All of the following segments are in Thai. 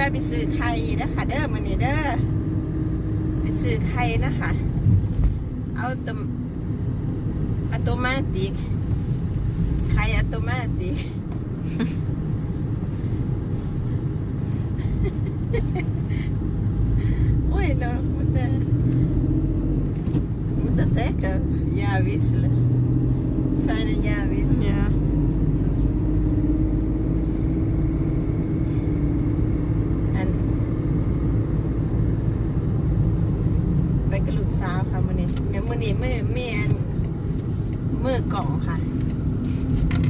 วะไปซื้อไข่นะคะเด้อมันนี่เด้อไปซื้อไข่นะคะ เอาตัวอัตโนมัติกไข่อัตโนมัติก Oj, no, mutta, mutta säkert järvisle. Färgen järvisle. Ja. อันไปกับลูกสาวค่ะมื้อนี้แมื่อนี้มื้อแม่อันมือกล่องค่ะ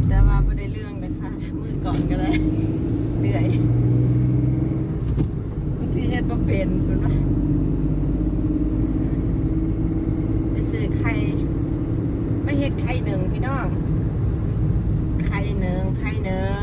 แต่ว่าไม่ได้เรื่องเลยค่ะมือกล่องก็เลยเรื่อยบางทีเฮ็ดบ่เป็นเป็นว่าไปซื้อไข่ไม่เฮ็ดไข่หนึ่งพี่น้องไข่หนึ่งไข่หนึ่ง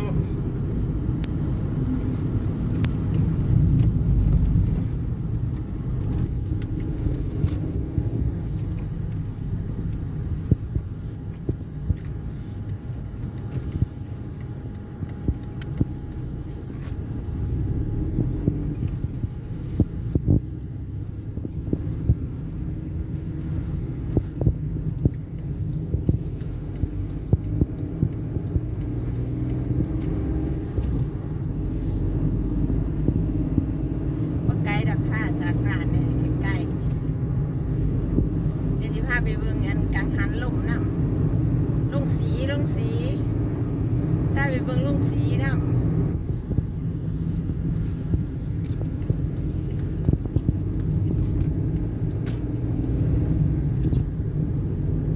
ว่าไกลด อากานเนี่ยใกล้ๆเดี๋ยวสิพาไปเบิ่งอันกังหันลมน้ำลงสีลงสีใช่ไปเบิ่งลงสีน้ำ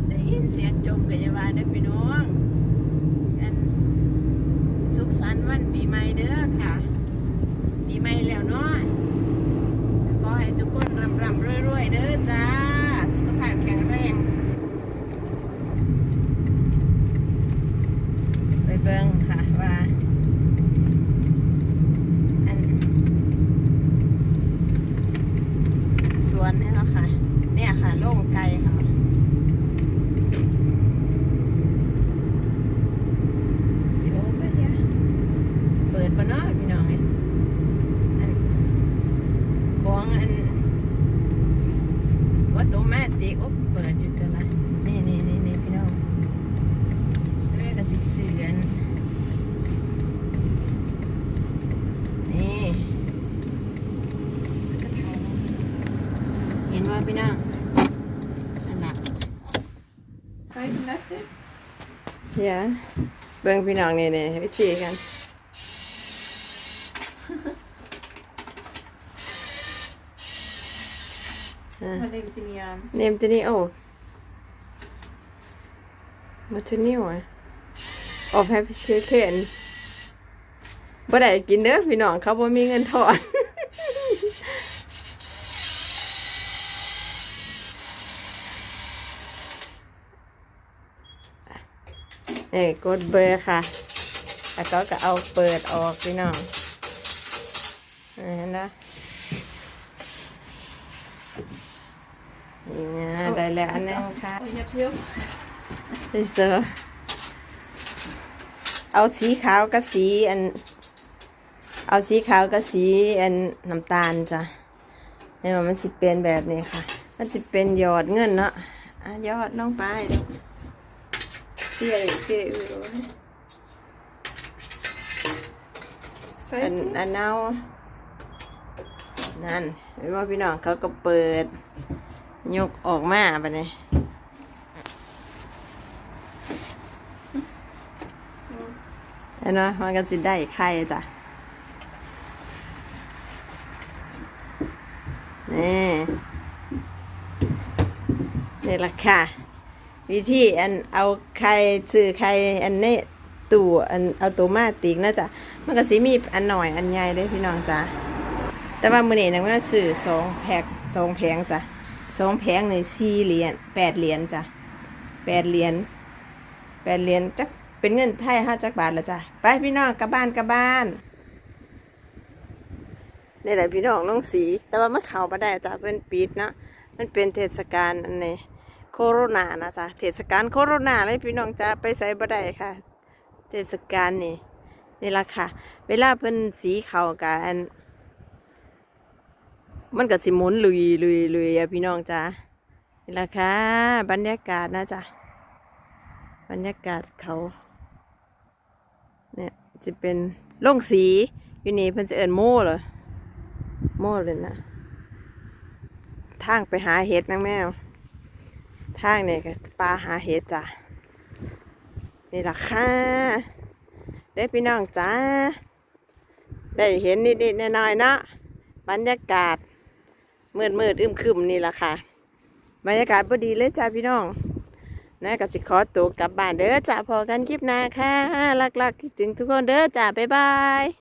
ได้ยินเสียงจมกันยาว่าเด้อพี่น้องอันสุขสันต์วันปีใหม่เด้อค่ะ ปีใหม่แล้วเนาะก็ขอให้ทุกคนร่ำร่ำรวยรวยๆเด้อจ้า สุขภาพแข็งแรง ไปเบิ่งค่ะว่าอันสวนเนี่ยเนาะค่ะ เนี่ยค่ะโล่งไกลค่ะ สิโอ้ไปเนี่ยเปิดปะเนาะพี่น้องเอ้ยอันของอันวัตโตแมติกโอ้เปิดอยู่ตัวละนี่นี่นี่นี่พี่น้องเรียกกันสิเสือนนี่แล้วก็ถ่ายลงสิเห็นว่าพี่น้องอันน่ะ Five minutes. เดี๋ยวเบิ่งพี่น้องนี่นี่วิธีกัน อ่า Vad lägger till igen? Nämnde ni av? Vad tog ni av? Av här vi skulle kön. บ่ได้กินเด้อพี่น้องเขาบ่มีเงินทอนเอ้ยกดเบอร์ค่ะ แล้วก็ก็เอาเปิดออกพี่น้องเห็นนะ นี่นะได้แล้วอันนึงค่ะ Och hjälp till. ดิเซอร์เอาสีขาวกับสีอัน เอาสีขาวกับสีอันน้ำตาลจ้ะเนี่ยมันสิเป็นแบบนี้ค่ะ มันสิเป็นหยอดเงินเนาะอะหยอดลงไปเดี๋ยวเตี้ยเตี้ยอยู่อัน Färg อันเอานั่นเห็นว่าพี่น้องเขาก็เปิด ยกออกมาไปเนี่ยเห็นไหมมันก็จะได้ไข่จ้ะ นี่นี่แหละค่ะ วิธีอันเอาไข่ซื้อไข่อันนี้ตู่อันเอาตัวมาติกนะจ๊ะ มันก็สิมีอันหน่อยอันใหญ่ได้พี่น้องจ้ะ แต่ว่ามื้อนี้นังว่าซื้อสองแพ็คสองแผงจ้ะ สองแผงในสี่เหรียญแปดเหรียญจ้ะแปดเหรียญแปดเหรียญจักเป็นเงินไทยห้าจักบาทล้วจ้ะไปพี่น้องกลับบ้านกลับบ้านนี่แหละพี่น้องลงสี แต่ว่ามันเข้ามาได้จ้ะเป็นปิดนะมันเป็นเทศกาลอันนี้โคโรนานะจ๊ะเทศกาลโคโรนาเลยพี่น้องจ้ะไปใส่บ่ได้ค่ะ เทศกาลนี่นี่ละค่ะ เวลาเป็นสีเข่ากัน มันก็สิหมุนลุยลุยลุยอะพี่น้องจ้านี่แหละค่ะ บรรยากาศนะจ๊ะบรรยากาศเขา เนี่ยจะเป็นล่งสีอยู่นี่เพิ่นจะเอินโม่เหรอโม่เลยนะทางไปหาเห็ดนางแมวทางเนี่ยปลาหาเห็ดจ้ะนี่แหละค่ะได้พี่น้องจ้าได้เห็นนิดๆหน่อยๆเนาะบรรยากาศ มืดมืดอึมครึมนี่แหละค่ะบรรยากาศพอดีเลยจ้าพี่น้องนะก็สิขอตัวกลับบ้านเด้อจ้าพอกันคลิปหน้าค่ะรักๆคิดถึงทุกคนเด้อจ้าบ๊ายบาย